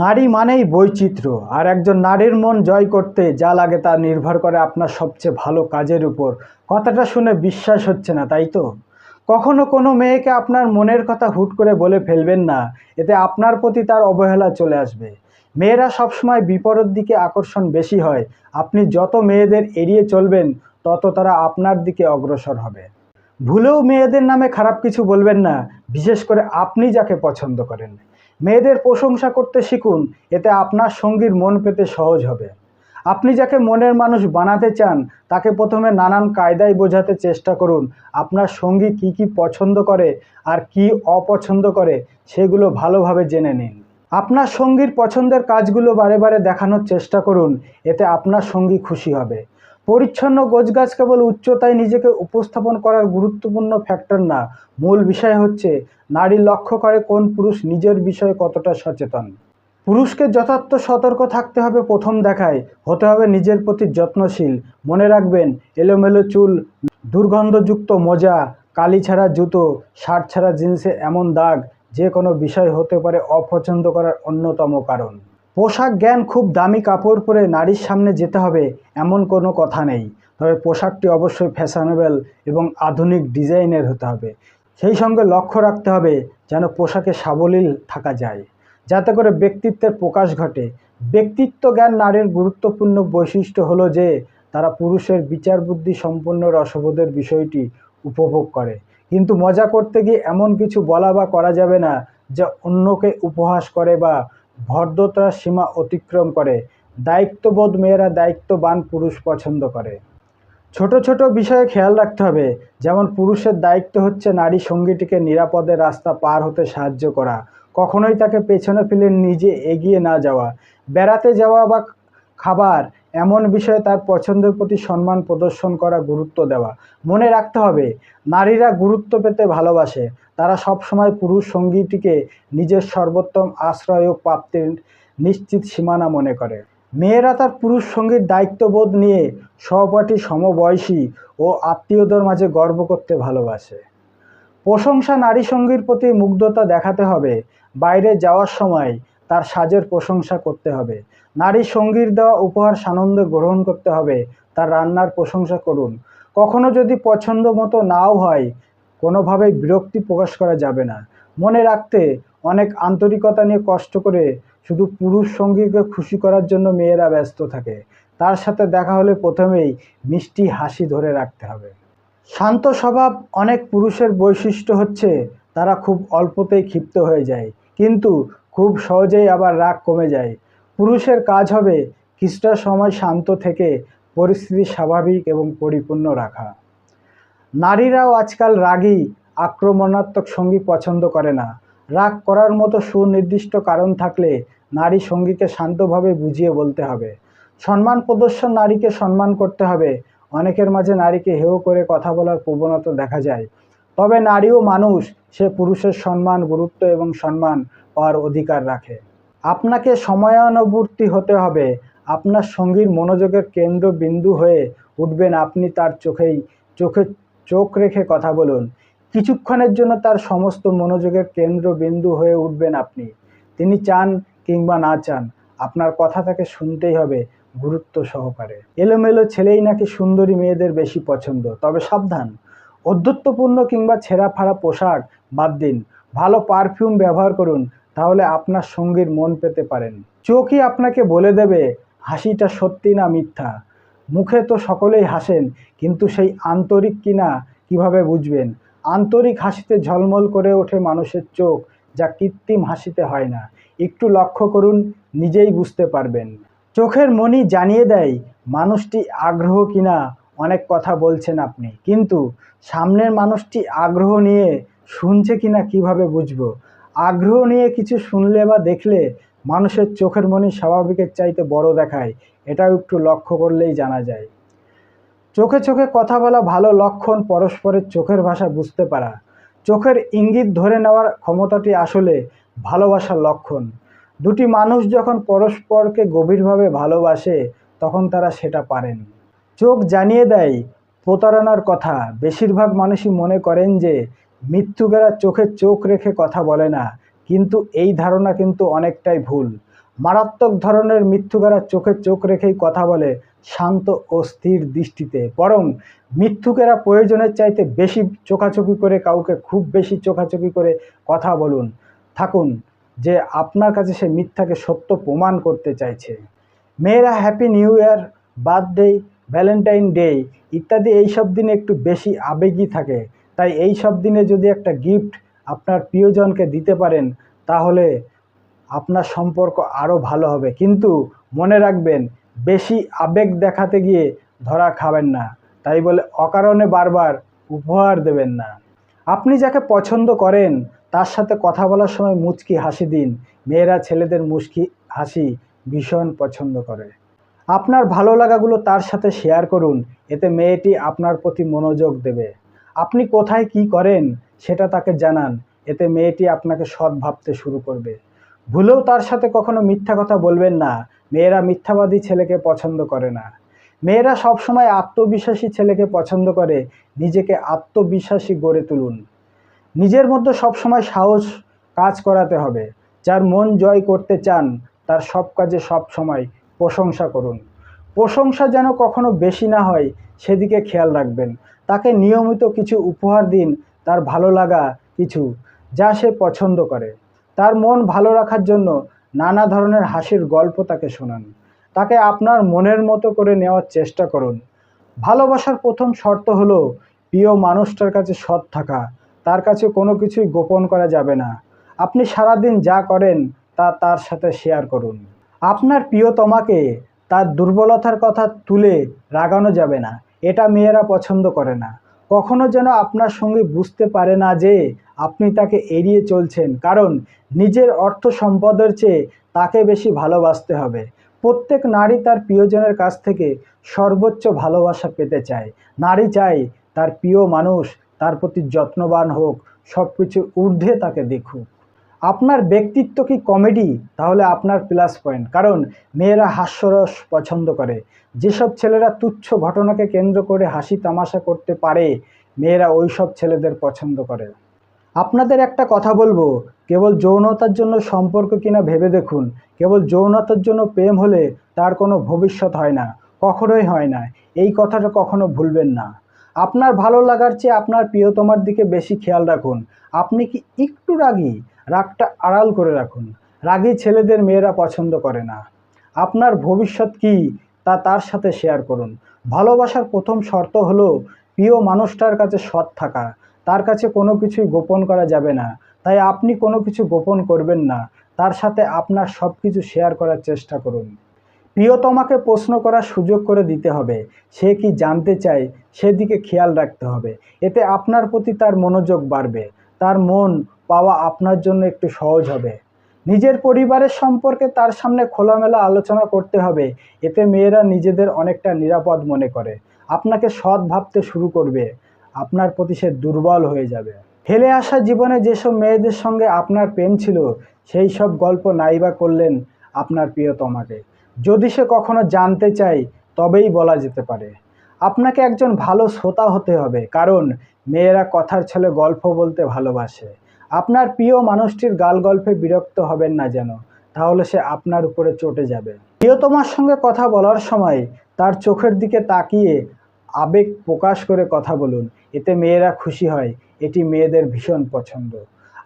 নারী মানেই বৈচিত্র্য। আর একজন নারীর মন জয় করতে যা লাগে তা নির্ভর করে আপনার সবচেয়ে ভালো কাজের উপর। কথাটা শুনে বিশ্বাস হচ্ছে না, তাই তো? কখনো কোনো মেয়েকে আপনার মনের কথা হুট করে বলে ফেলবেন না, এতে আপনার প্রতি তার অবহেলা চলে আসবে। মেয়েরা সবসময় বিপরীত দিকে আকর্ষণ বেশি হয়। আপনি যত মেয়েদের এড়িয়ে চলবেন, তত তারা আপনার দিকে অগ্রসর হবে। ভুলেও মেয়েদের নামে খারাপ কিছু বলবেন না, বিশেষ করে আপনি যাকে পছন্দ করেন। মেয়েদের প্রশংসা করতে শিখুন, এতে আপনার সঙ্গীর মন পেতে সহজ হবে। আপনি যাকে মনের মানুষ বানাতে চান, তাকে প্রথমে নানান কায়দায় বোঝাতে চেষ্টা করুন, আপনার সঙ্গী কি কি পছন্দ করে আর কি অপছন্দ করে, সেগুলো ভালোভাবে জেনে নিন। আপনার সঙ্গীর পছন্দের কাজগুলো বারে বারে দেখানোর চেষ্টা করুন, এতে আপনার সঙ্গী খুশি হবে। পরিচ্ছন্ন গোছগাছ কেবল উচ্চতায় নিজেকে উপস্থাপন করার গুরুত্বপূর্ণ ফ্যাক্টর না। মূল বিষয় হচ্ছে, নারী লক্ষ্য করে কোন পুরুষ নিজের বিষয়ে কতটা সচেতন। পুরুষকে যথার্থ সতর্ক থাকতে হবে প্রথম দেখায়, হতে হবে নিজের প্রতি যত্নশীল। মনে রাখবেন, এলোমেলো চুল, দুর্গন্ধযুক্ত মোজা, কালি ছাড়া জুতো, শার্ট ছাড়া জিন্সে এমন দাগ, যে কোনো বিষয় হতে পারে অপছন্দ করার অন্যতম কারণ। পোশাক জ্ঞান খুব দামি কাপড় পরে নারীর সামনে যেতে হবে, এমন কোনো কথা নেই। তবে পোশাকটি অবশ্যই ফ্যাশনেবল এবং আধুনিক ডিজাইনের হতে হবে। সেই সঙ্গে লক্ষ্য রাখতে হবে যেন পোশাকে সাবলীল থাকা যায়, যাতে করে ব্যক্তিত্বের প্রকাশ ঘটে। ব্যক্তিত্ব জ্ঞান নারীর গুরুত্বপূর্ণ বৈশিষ্ট্য হলো যে, তারা পুরুষের বিচার বুদ্ধি সম্পন্ন রসবোধের বিষয়টি উপভোগ করে। কিন্তু মজা করতে গিয়ে এমন কিছু বলা বা করা যাবে না, যা অন্যকে উপহাস করে বা ভদ্রতার সীমা অতিক্রম করে, দায়িত্ববোধ মেয়েরা দায়িত্ববান পুরুষ পছন্দ করে। ছোট ছোট বিষয়ে খেয়াল রাখতে হবে, যেমন পুরুষের দায়িত্ব হচ্ছে নারী সঙ্গীটিকে নিরাপদে রাস্তা পার হতে সাহায্য করা, কখনোই তাকে পেছনে ফেলে নিজে এগিয়ে না যাওয়া, বেড়াতে যাওয়া বা খাবার এমন বিষয়ে তার পছন্দের প্রতি সম্মান প্রদর্শন করা গুরুত্ব দেওয়া। মনে রাখতে হবে, নারীরা গুরুত্ব পেতে ভালোবাসে। তারা সবসময় পুরুষ সঙ্গীটিকে নিজের সর্বোত্তম আশ্রয় ও প্রাপ্তির নিশ্চিত সীমানা মনে করে। মেয়েরা তার পুরুষ সঙ্গীর দায়িত্ববোধ নিয়ে সহপাঠী সমবয়সী ও আত্মীয়দের মাঝে গর্ব করতে ভালোবাসে। প্রশংসা নারী সঙ্গীর প্রতি মুগ্ধতা দেখাতে হবে। বাইরে যাওয়ার সময় তার সাজের প্রশংসা করতে হবে। নারী সঙ্গীর দেওয়া উপহার সানন্দে গ্রহণ করতে হবে, তার রান্নার প্রশংসা করুন। কখনো যদি পছন্দ মতো নাও হয়, কোনোভাবেই বিরক্তি প্রকাশ করা যাবে না। মনে রাখতে, অনেক আন্তরিকতা নিয়ে কষ্ট করে শুধু পুরুষ সঙ্গীকে খুশি করার জন্য মেয়েরা ব্যস্ত থাকে। তার সাথে দেখা হলে প্রথমেই মিষ্টি হাসি ধরে রাখতে হবে। শান্ত স্বভাব অনেক পুরুষের বৈশিষ্ট্য হচ্ছে, তারা খুব অল্পতেই ক্ষিপ্ত হয়ে যায়। কিন্তু খুব সহজেই আবার রাগ কমে যায়। পুরুষের কাজ হবে কিছুটা সময় শান্ত থেকে পরিস্থিতি স্বাভাবিক এবং পরিপূর্ণ রাখা। নারীরাও আজকাল রাগী, আক্রমণাত্মক সঙ্গী পছন্দ করে না। রাগ করার মতো সুনির্দিষ্ট কারণ থাকলে নারী সঙ্গীকে শান্তভাবে বুঝিয়ে বলতে হবে। সম্মান প্রদর্শন নারীকে সম্মান করতে হবে। অনেকের মাঝে নারীকে হেয় করে কথা বলার প্রবণতা দেখা যায়। তবে নারীও মানুষ সে পুরুষের সম্মান, গুরুত্ব এবং সম্মান পাওয়ার অধিকার রাখে। আপনাকে সময়ানুবর্তী হতে হবে। আপনার সঙ্গীর মনোযোগের কেন্দ্র বিন্দু হয়ে উঠবেন আপনি তার চোখেই। চোখে চোখ রেখে কথা বলুন। কিছুক্ষণের জন্য তার সমস্ত মনোযোগের কেন্দ্র বিন্দু হয়ে উঠবেন আপনি। তিনি চান কিংবা না চান, আপনার কথা তাকে শুনতেই হবে গুরুত্ব সহকারে। এলোমেলো ছেলেই নাকি সুন্দরী মেয়েদের বেশি পছন্দ, তবে সাবধান। অধ্যত্বপূর্ণ কিংবা ছেঁড়া ফাড়া পোশাক বাদ দিন। ভালো পারফিউম ব্যবহার করুন, তাহলে আপনার সঙ্গীর মন পেতে পারেন। চোখই আপনাকে বলে দেবে, হাসিটা সত্যি না মিথ্যা? মুখে তো সকলেই হাসেন, কিন্তু সেই আন্তরিক কিনা কীভাবে বুঝবেন? আন্তরিক হাসিতে ঝলমল করে ওঠে মানুষের চোখ, যা কৃত্রিম হাসিতে হয় না। একটু লক্ষ্য করুন, নিজেই বুঝতে পারবেন। চোখের মনি জানিয়ে দেয়, মানুষটি আগ্রহ কিনা অনেক কথা বলছেন আপনি। কিন্তু সামনের মানুষটি আগ্রহ নিয়ে শুনছে কিনা কীভাবে বুঝব? আগ্রহ নিয়ে কিছু শুনলে বা দেখলে মানুষের চোখের মনি স্বাভাবিকের চাইতে বড় দেখায়। এটাও একটু লক্ষ্য করলেই জানা যায়। চোখে চোখে কথা বলা ভালো লক্ষণ পরস্পরের চোখের ভাষা বুঝতে পারা। চোখের ইঙ্গিত ধরে নেওয়ার ক্ষমতাটি আসলে ভালোবাসার লক্ষণ। দুটি মানুষ যখন পরস্পরকে গভীরভাবে ভালোবাসে, তখন তারা সেটা পারেন। চোখ জানিয়ে দেয় প্রতারণার কথা। বেশিরভাগ মানুষই মনে করেন যে, মৃত্যুকেরা চোখে চোখ রেখে কথা বলে না। কিন্তু এই ধারণা কিন্তু অনেকটাই ভুল। মারাত্মক ধরনের মিথ্যুকেরা চোখে চোখ রেখেই কথা বলে শান্ত ও স্থির দৃষ্টিতে। বরং মিথ্যুকেরা প্রয়োজনের চাইতে বেশি চোখাচোখি করে কাউকে খুব বেশি চোখাচোখি করে কথা বলুন। থাকুন যে, আপনার কাছে সে মিথ্যাকে সত্য প্রমাণ করতে চাইছে। মেয়েরা happy new year, birthday Valentine day ইত্যাদি এইসব দিনে একটু বেশি আবেগী থাকে। তাই এই সব দিনে যদি একটা গিফট আপনার প্রিয়জনকে দিতে পারেন, তাহলে আপনার সম্পর্ক আরও ভালো হবে। কিন্তু মনে রাখবেন, বেশি আবেগ দেখাতে গিয়ে ধরা খাবেন না। তাই বলে অকারণে বারবার উপহার দেবেন না। আপনি যাকে পছন্দ করেন, তার সাথে কথা বলার সময় মুচকি হাসি দিন। মেয়েরা ছেলেদের মুচকি হাসি ভীষণ পছন্দ করে। আপনার ভালো লাগাগুলো তার সাথে শেয়ার করুন। এতে মেয়েটি আপনার প্রতি মনোযোগ দেবে। আপনি কোথায় কি করেন সেটা তাকে জানান। এতে মেয়েটি আপনাকে সৎ ভাবতে শুরু করবে। ভুলেও তার সাথে কখনো মিথ্যা কথা বলবেন না। মেয়েরা মিথ্যাবাদী ছেলেকে পছন্দ করে না। মেয়েরা সবসময় আত্মবিশ্বাসী ছেলেকে পছন্দ করে। নিজেকে আত্মবিশ্বাসী গড়ে তুলুন। নিজের মধ্যে সবসময় সাহস কাজ করাতে হবে। যার মন জয় করতে চান, তার সব কাজে সব সময় প্রশংসা করুন। প্রশংসা যেন কখনো বেশি না হয়, সেদিকে খেয়াল রাখবেন। তাকে নিয়মিত কিছু উপহার দিন, তার ভালো লাগা কিছু, যা সে পছন্দ করে। তার মন ভালো রাখার জন্য নানা ধরনের হাসির গল্প তাকে শোনান। তাকে আপনার মনের মতো করে নেওয়ার চেষ্টা করুন। ভালোবাসার প্রথম শর্ত হলো, প্রিয় মানুষটার কাছে সৎ থাকা। তার কাছে কোনো কিছুই গোপন করা যাবে না। আপনি সারাদিন যা করেন, তা তার সাথে শেয়ার করুন। আপনার প্রিয়তমাকে তার দুর্বলতার কথা তুলে রাগানো যাবে না। এটা মেয়েরা পছন্দ করে না। কখনো যেন আপনার সঙ্গে বুঝতে পারে না যে আপনি তাকে এড়িয়ে চলছেন, কারণ নিজের অর্থ সম্পদের চেয়ে তাকে বেশি ভালোবাসতে হবে। প্রত্যেক নারী তার প্রিয়জনের কাছ থেকে সর্বোচ্চ ভালোবাসা পেতে চায়। নারী চায় তার প্রিয় মানুষ তার প্রতি যত্নবান হোক সব কিছু ঊর্ধ্বে তাকে দেখুক। আপনার ব্যক্তিত্ব কি কমেডি তাহলে আপনার প্লাস পয়েন্ট কারণ মেয়েরা হাস্যরস পছন্দ করে। যেসব ছেলেরা তুচ্ছ ঘটনাকে কেন্দ্র করে হাসি তামাশা করতে পারে, মেয়েরা ওই সব ছেলেদের পছন্দ করে। আপনাদের একটা কথা বলব, কেবল যৌনতার জন্য সম্পর্ক কিনা ভেবে দেখুন। কেবল যৌনতার জন্য প্রেম হলে তার কোনো ভবিষ্যৎ হয় না, কখনোই হয় না। এই কথাটা কখনো ভুলবেন না। আপনার ভালো লাগার চেয়ে আপনার প্রিয়তমার দিকে বেশি খেয়াল রাখুন। আপনি কি একটু রাগী? রাগটা আড়াল করে রাখুন। রাগী ছেলেদের মেয়েরা পছন্দ করে না। আপনার ভবিষ্যৎ কি, তা তার সাথে শেয়ার করুন। ভালোবাসার প্রথম শর্ত হলো প্রিয় মানুষটার কাছে সৎ থাকা। তার কাছে কোনো কিছুই গোপন করা যাবে না। তাই আপনি কোনো কিছু গোপন করবেন না। তার সাথে আপনার সব কিছু শেয়ার করার চেষ্টা করুন। প্রিয়তমাকে প্রশ্ন করার সুযোগ করে দিতে হবে। সে কি জানতে চায়, সেদিকে খেয়াল রাখতে হবে। এতে আপনার প্রতি তার মনোযোগ বাড়বে। তার মন পাওয়া আপনার জন্য একটু সহজ হবে। নিজের পরিবারের সম্পর্কে তার সামনে খোলামেলা আলোচনা করতে হবে, এতে মেয়েরা নিজেদের অনেকটা নিরাপদ মনে করে। আপনাকে সৎ ভাবতে শুরু করবে, আপনার প্রতি সে দুর্বল হয়ে যাবে। ফেলে আসা জীবনে যেসব মেয়েদের সঙ্গে আপনার প্রেম ছিল, সেই সব গল্প নাইবা করলেন আপনার প্রিয়তমাকে। যদি সে কখনো জানতে চায়, তবেই বলা যেতে পারে। আপনাকে একজন ভালো শ্রোতা হতে হবে, কারণ মেয়েরা কথার ছলে গল্প বলতে ভালোবাসে। আপনার প্রিয় মানুষটির গাল গল্পে বিরক্ত হবেন না যেন, তাহলে সে আপনার উপরে চটে যাবে। প্রিয়তমার সঙ্গে কথা বলার সময় তার চোখের দিকে তাকিয়ে আবেগ প্রকাশ করে কথা বলুন, এতে মেয়েরা খুশি হয়, এটি মেয়েদের ভীষণ পছন্দ।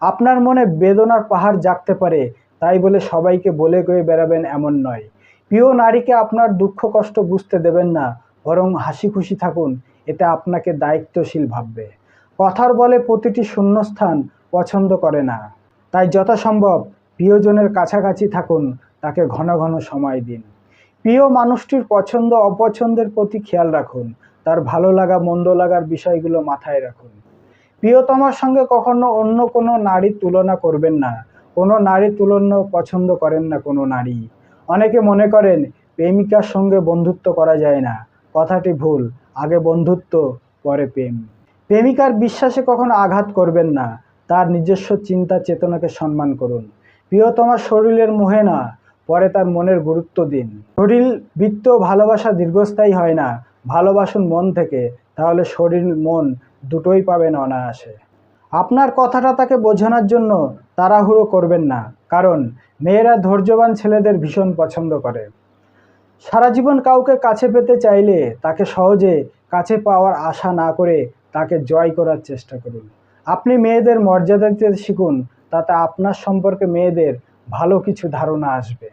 আপনার মনে বেদনার পাহাড় জাগতে পারে, তাই বলে সবাইকে বলে গয়ে বেড়াবেন এমন নয়। প্রিয় নারীকে আপনার দুঃখ কষ্ট বুঝতে দেবেন না বরং হাসি খুশি থাকুন, এটা আপনাকে দায়িত্বশীল ভাববে। কথার বলে প্রতিটি শূন্যস্থান পছন্দ করে না। তাই যথাসম্ভব প্রিয়জনের কাছাকাছি থাকুন, তাকে ঘন ঘন সময় দিন। প্রিয় মানুষটির পছন্দ, অপছন্দের প্রতি খেয়াল রাখুন, তার ভালো লাগা, মন্দ লাগার বিষয়গুলো মাথায় রাখুন। প্রিয়তমার সঙ্গে কখনো অন্য কোনো নারীর তুলনা করবেন না। কোনো নারীর তুলনা পছন্দ করেন না কোনো নারী। অনেকে মনে করেন, প্রেমিকার সঙ্গে বন্ধুত্ব করা যায় না। কথাটি ভুল, আগে বন্ধুত্ব, পরে প্রেম। প্রেমিকার বিশ্বাসে কখনো আঘাত করবেন না, তার নিজস্ব চিন্তা চেতনাকে সম্মান করুন। প্রিয়তমার শরীরের মোহে না, পরে তার মনের গুরুত্ব দিন। শরীর, বৃত্ত ভালোবাসা দীর্ঘস্থায়ী হয় না, ভালোবাসুন মন থেকে, তাহলে শরীর, মন দুটোই পাবেন অনায়াসে। আপনার কথাটা তাকে বোঝানোর জন্য তাড়াহুড়ো করবেন না, কারণ মেয়েরা ধৈর্যবান ছেলেদের ভীষণ পছন্দ করে। সারা জীবন কাউকে কাছে পেতে চাইলে তাকে সহজে কাছে পাওয়ার আশা না করে তাকে জয় করার চেষ্টা করুন। আপনি মেয়েদের মর্যাদা দিতে শিখুন, তাতে আপনার সম্পর্কে মেয়েদের ভালো কিছু ধারণা আসবে।